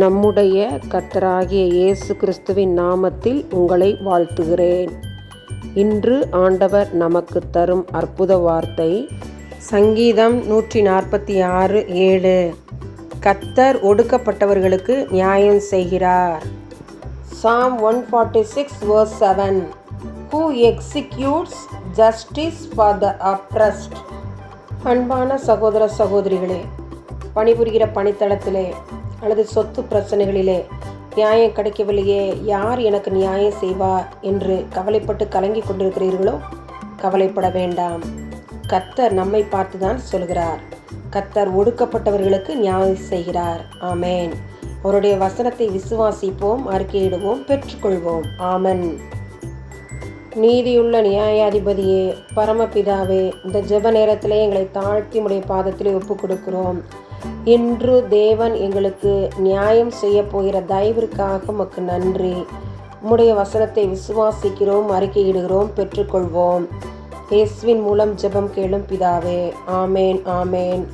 நம்முடைய கர்த்தராகிய இயேசு கிறிஸ்துவின் நாமத்தில் உங்களை வாழ்த்துகிறேன். இன்று ஆண்டவர் நமக்கு தரும் அற்புத வார்த்தை சங்கீதம் நூற்றி நாற்பத்தி ஆறு ஏழு. கத்தர் ஒடுக்கப்பட்டவர்களுக்கு நியாயம் செய்கிறார். Psalm one forty six verse seven who executes justice for the oppressed அன்பான சகோதர சகோதரிகளே பணிபுரிகிற பணித்தளத்திலே அல்லது சொத்து பிரச்சனைகளிலே நியாயம் கிடைக்கவில்லையே யார் எனக்கு நியாயம் செய்வார் என்று கவலைப்பட்டு கலங்கி கொண்டிருக்கிறீர்களோ? கவலைப்பட வேண்டாம். கத்தர் நம்மை பார்த்து தான் சொல்கிறார். கத்தர் ஒடுக்கப்பட்டவர்களுக்கு நியாயம் செய்கிறார். ஆமேன். அவருடைய வசனத்தை விசுவாசிப்போம் அறிக்கையிடுவோம் பெற்றுக்கொள்வோம். ஆமன். நீதியுள்ள நியாயாதிபதியே பரமபிதாவே இந்த ஜெப நேரத்தில் எங்களை தாழ்த்தி உடைய பாதத்திலே ஒப்பு கொடுக்கிறோம். இன்று தேவன் எங்களுக்கு நியாயம் செய்ய போகிற தயவிற்காக உமக்கு நன்றி. உம்முடைய வசனத்தை விசுவாசிக்கிறோம் அறிக்கையிடுகிறோம் பெற்றுக்கொள்வோம். இயேசுவின் மூலம் ஜெபம் கேளும் பிதாவே. ஆமேன் ஆமேன்.